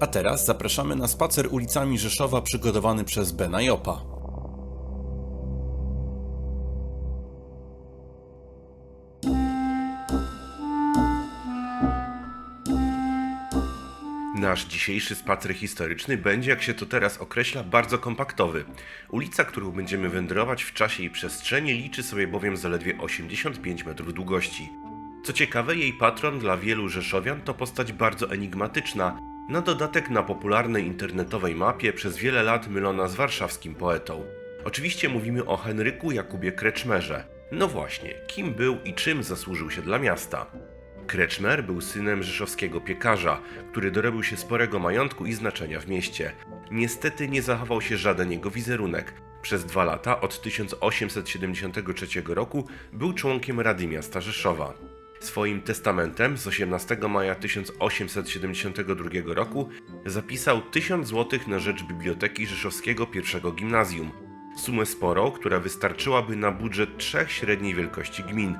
A teraz zapraszamy na spacer ulicami Rzeszowa przygotowany przez Bena Jopa. Nasz dzisiejszy spacer historyczny będzie, jak się to teraz określa, bardzo kompaktowy. Ulica, którą będziemy wędrować w czasie i przestrzeni, liczy sobie bowiem zaledwie 85 metrów długości. Co ciekawe, jej patron dla wielu rzeszowian to postać bardzo enigmatyczna, na dodatek na popularnej internetowej mapie przez wiele lat mylona z warszawskim poetą. Oczywiście mówimy o Henryku Jakubie Kreczmerze. No właśnie, kim był i czym zasłużył się dla miasta? Kreczmer był synem rzeszowskiego piekarza, który dorobił się sporego majątku i znaczenia w mieście. Niestety nie zachował się żaden jego wizerunek. Przez dwa lata, od 1873 roku, był członkiem Rady Miasta Rzeszowa. Swoim testamentem z 18 maja 1872 roku zapisał 1000 zł na rzecz Biblioteki Rzeszowskiego I Gimnazjum. Sumę sporą, która wystarczyłaby na budżet trzech średniej wielkości gmin.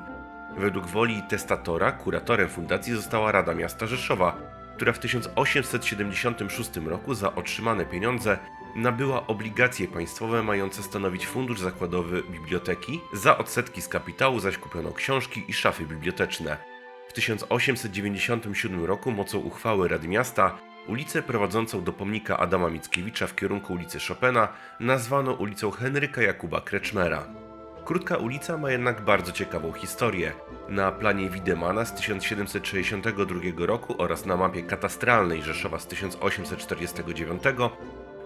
Według woli testatora kuratorem fundacji została Rada Miasta Rzeszowa, która w 1876 roku za otrzymane pieniądze nabyła obligacje państwowe mające stanowić fundusz zakładowy biblioteki, za odsetki z kapitału zaś kupiono książki i szafy biblioteczne. W 1897 roku mocą uchwały Rady Miasta ulicę prowadzącą do pomnika Adama Mickiewicza w kierunku ulicy Chopina nazwano ulicą Henryka Jakuba Kreczmera. Krótka ulica ma jednak bardzo ciekawą historię. Na planie Widemana z 1762 roku oraz na mapie katastralnej Rzeszowa z 1849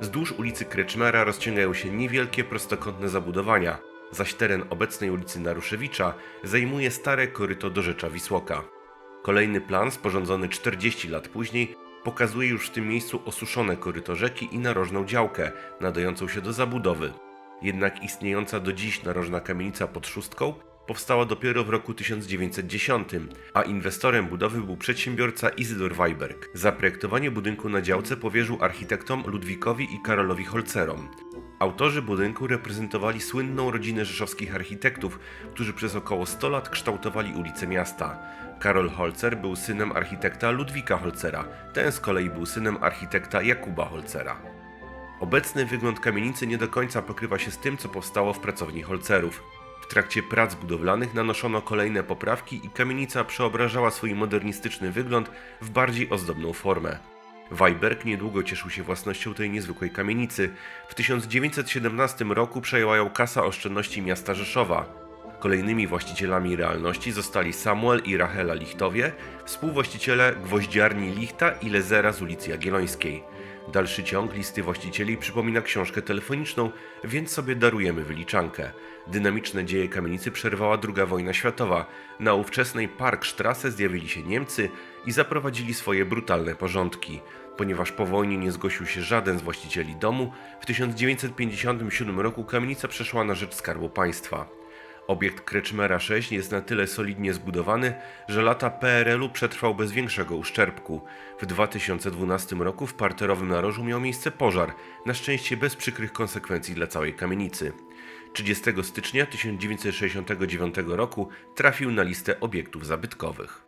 wzdłuż ulicy Kreczmera rozciągają się niewielkie prostokątne zabudowania, zaś teren obecnej ulicy Naruszewicza zajmuje stare koryto do Rzecza Wisłoka. Kolejny plan, sporządzony 40 lat później, pokazuje już w tym miejscu osuszone koryto rzeki i narożną działkę, nadającą się do zabudowy. Jednak istniejąca do dziś narożna kamienica pod Szóstką powstała dopiero w roku 1910, a inwestorem budowy był przedsiębiorca Izydor Weiberg. Zaprojektowanie budynku na działce powierzył architektom Ludwikowi i Karolowi Holcerom. Autorzy budynku reprezentowali słynną rodzinę rzeszowskich architektów, którzy przez około 100 lat kształtowali ulice miasta. Karol Holzer był synem architekta Ludwika Holcera, ten z kolei był synem architekta Jakuba Holcera. Obecny wygląd kamienicy nie do końca pokrywa się z tym, co powstało w pracowni Holcerów. W trakcie prac budowlanych nanoszono kolejne poprawki i kamienica przeobrażała swój modernistyczny wygląd w bardziej ozdobną formę. Weiberg niedługo cieszył się własnością tej niezwykłej kamienicy. W 1917 roku przejęła ją Kasa Oszczędności Miasta Rzeszowa. Kolejnymi właścicielami realności zostali Samuel i Rachela Lichtowie, współwłaściciele gwoździarni Lichta i Lezera z ulicy Jagiellońskiej. Dalszy ciąg listy właścicieli przypomina książkę telefoniczną, więc sobie darujemy wyliczankę. Dynamiczne dzieje kamienicy przerwała II wojna światowa. Na ówczesnej Parkstrasse zjawili się Niemcy i zaprowadzili swoje brutalne porządki. Ponieważ po wojnie nie zgłosił się żaden z właścicieli domu, w 1957 roku kamienica przeszła na rzecz Skarbu Państwa. Obiekt Kreczmera 6 jest na tyle solidnie zbudowany, że lata PRL-u przetrwał bez większego uszczerbku. W 2012 roku w parterowym narożu miał miejsce pożar, na szczęście bez przykrych konsekwencji dla całej kamienicy. 30 stycznia 1969 roku trafił na listę obiektów zabytkowych.